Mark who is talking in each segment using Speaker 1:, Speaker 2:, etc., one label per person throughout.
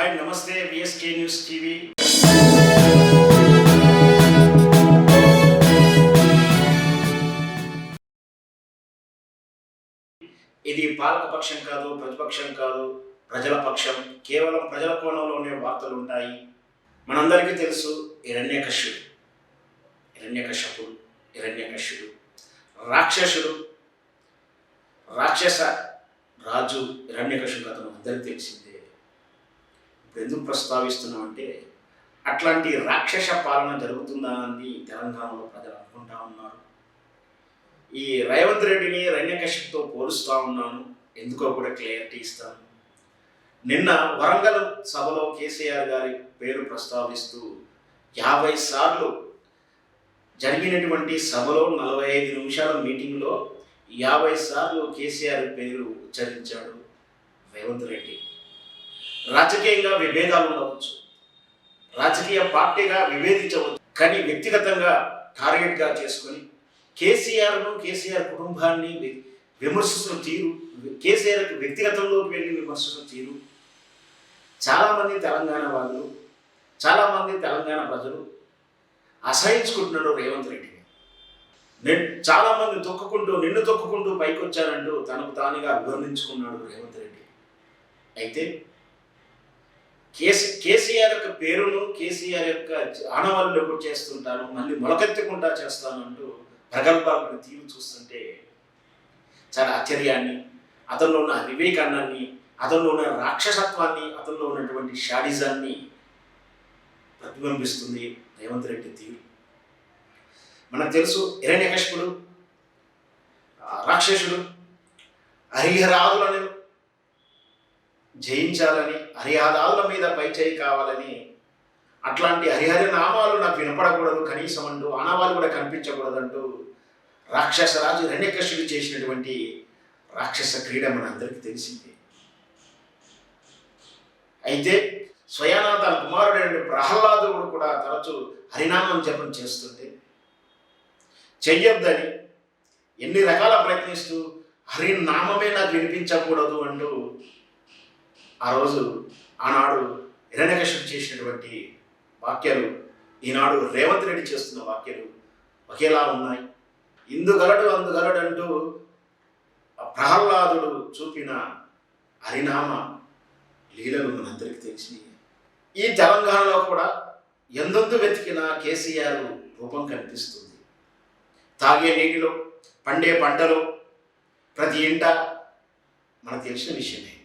Speaker 1: Hi నమస్తే VSK news TV ఇది పాలక పక్షం కాదు ప్రతిపక్షం కాదు ప్రజల పక్షం. కేవలం ప్రజల కోణంలోనే వార్తలు ఉంటాయి. మనందరికీ తెలుసు హిరణ్యకశ్యుడు హిరణ్యకశ్యపుడు హిరణ్యకశ్యుడు రాక్షసుడు. రాక్షస రాజు హిరణ్యకశ్యుడు అతను అందరికీ తెలిసిందే. ఎందుకు ప్రస్తావిస్తున్నామంటే అట్లాంటి రాక్షస పాలన జరుగుతుందా అని తెలంగాణలో ప్రజలు అనుకుంటా ఉన్నారు. ఈ రేవంత్ రెడ్డిని రణ్యకశ్యప్తో పోలుస్తూ ఉన్నాను. ఎందుకో కూడా క్లారిటీ ఇస్తాను. నిన్న వరంగల్ సభలో కేసీఆర్ గారి పేరు ప్రస్తావిస్తూ యాభై సార్లు జరిగినటువంటి సభలో నలభై ఐదు నిమిషాల మీటింగ్లో యాభై సార్లు కేసీఆర్ పేరు ఉచ్చరించాడు రేవంత్ రెడ్డి. రాజకీయంగా విభేదాలు ఉండవచ్చు. రాజకీయ పార్టీగా విభేదించవచ్చు. కానీ వ్యక్తిగతంగా టార్గెట్గా చేసుకొని కేసీఆర్ను కేసీఆర్ కుటుంబాన్ని విమర్శిస్తున్న తీరు కేసీఆర్కి వ్యక్తిగతంలోకి వెళ్ళి విమర్శిస్తున్న తీరు చాలామంది తెలంగాణ వాళ్ళు చాలామంది తెలంగాణ ప్రజలు అసహించుకుంటున్నారు రేవంత్ రెడ్డి నేను చాలామంది తొక్కుకుంటూ నిన్ను తొక్కుకుంటూ పైకొచ్చానంటూ తనకు తానుగా అభివర్ణించుకున్నాడు రేవంత్ రెడ్డి. అయితే కేసీ కేసీఆర్ యొక్క పేరును కేసీఆర్ యొక్క ఆనవాళ్ళు కూడా చేస్తుంటాను మళ్ళీ మొలకెత్తకుండా చేస్తానంటూ ప్రగల్భాలను తీరు చూస్తుంటే చాలా ఆశ్చర్యాన్ని అతనిలో ఉన్న వివేకాన్నాన్ని అతనిలో ఉన్న రాక్షసత్వాన్ని అతనిలో ఉన్నటువంటి షాడిజాన్ని ప్రతిబింబిస్తుంది రేవంత్ రెడ్డి తీరు. మనకు తెలుసు హిరణ్యకశిపుడు రాక్షసుడు రాక్షసుడు హరిహరాదులను జయించాలని హరిహరాళ్ళ మీద పైచేయి కావాలని అట్లాంటి హరిహరి నామాలు నాకు వినపడకూడదు కనీసం అంటూ ఆనవాళ్ళు కూడా కనిపించకూడదంటూ రాక్షసరాజు రణ్యకృష్ణుడు చేసినటువంటి రాక్షస క్రీడ మన అందరికీ తెలిసింది. అయితే స్వయానా తన కుమారుడైన ప్రహ్లాదుడు కూడా తరచూ హరినామం జపం చేస్తుంటే చెయ్యొద్దని ఎన్ని రకాల ప్రయత్నిస్తూ హరినామమే నాకు వినిపించకూడదు అంటూ ఆ రోజు ఆనాడు హిరణ్యకశుడు చేసినటువంటి వాక్యాలు ఈనాడు రేవంత్ రెడ్డి చేస్తున్న వాక్యాలు ఒకేలా ఉన్నాయి. ఇందుగలడు అందుగలడు అంటూ ప్రహ్లాదుడు చూపిన హరినామ లీలలు మనందరికీ తెలిసినాయి. ఈ తెలంగాణలో కూడా ఎందెందు వెతికిన కేసీఆర్ రూపం కనిపిస్తుంది. తాగే నీటిలో పండే పంటలో ప్రతి ఇంట మనకు తెలిసిన విషయమే.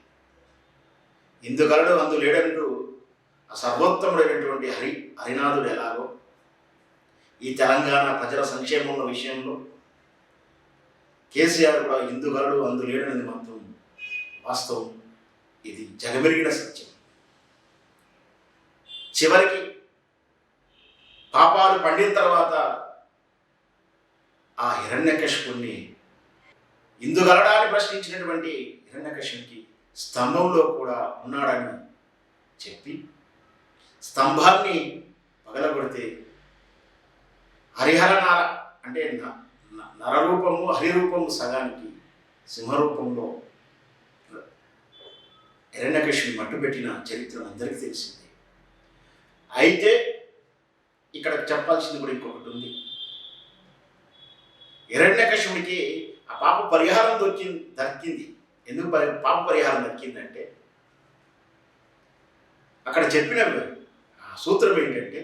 Speaker 1: ఇందుకలడు అందు లేడంటూ ఆ సర్వోత్తముడైనటువంటి హరి హరినాథుడు ఎలాగో? ఈ తెలంగాణ ప్రజల సంక్షేమం విషయంలో కేసీఆర్ కూడా ఇందుగలడు అందు లేడనేది మాత్రం వాస్తవం. ఇది జగమెరిగిన సత్యం. చివరికి పాపాలు పండిన తర్వాత ఆ హిరణ్యకశిపుణ్ణి ఇందుగలడాన్ని ప్రశ్నించినటువంటి హిరణ్యకశునికి స్తంభంలో కూడా ఉన్నాడని చెప్పి స్తంభాన్ని పగలగొడితే హరిహర అంటే న- నరరూపము హరిరూపము సగానికి సింహరూపంలో హిరణ్యకశిని మట్టుపెట్టిన చరిత్ర అందరికీ తెలిసింది. అయితే ఇక్కడ చెప్పాల్సింది కూడా ఇంకొకటి ఉంది. హిరణ్యకృష్ణుడికి ఆ పాప పరిహారం దొరికింది దక్కింది. ఎందుకు పరి- పాప పరిహారం దక్కిందంటే అక్కడ చెప్పిన ఆ సూత్రం ఏంటంటే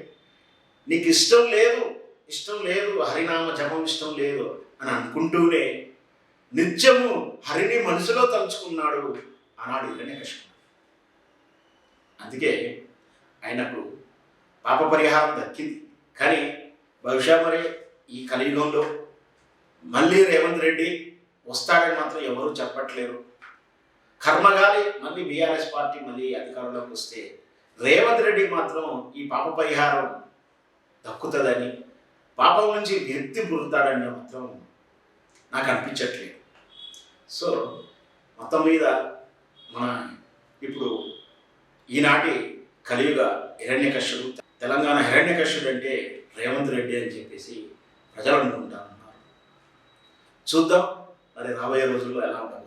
Speaker 1: నీకు ఇష్టం లేదు ఇష్టం లేదు హరినామ జపం ఇష్టం లేదు అని అనుకుంటూనే నిత్యము హరిని మనసులో తలుచుకున్నాడు ఆనాడు హిరణ్యకశిపుడు అందుకే ఆయనకు పాప పరిహారం దక్కింది. కానీ బహుశా మరి ఈ కలియుగంలో మళ్ళీ రేవంత్ రెడ్డి వస్తాడని మాత్రం ఎవరూ చెప్పట్లేరు. కర్మగాలి మళ్ళీ బీఆర్ఎస్ పార్టీ మళ్ళీ అధికారంలోకి వస్తే రేవంత్ రెడ్డి మాత్రం ఈ పాప పరిహారం దక్కుతుందని పాపం నుంచి వ్యక్తి పురుతాడని మాత్రం నాకు అనిపించట్లేదు. సో మొత్తం మీద మన ఇప్పుడు ఈనాటి కలియుగ హిరణ్యకశుడు తెలంగాణ హిరణ్యకశుడు అంటే రేవంత్ రెడ్డి అని చెప్పేసి ప్రజలు అనుకుంటా ఉన్నారు చూద్దాం మరి రాబోయే రోజుల్లో ఎలా ఉంటుంది?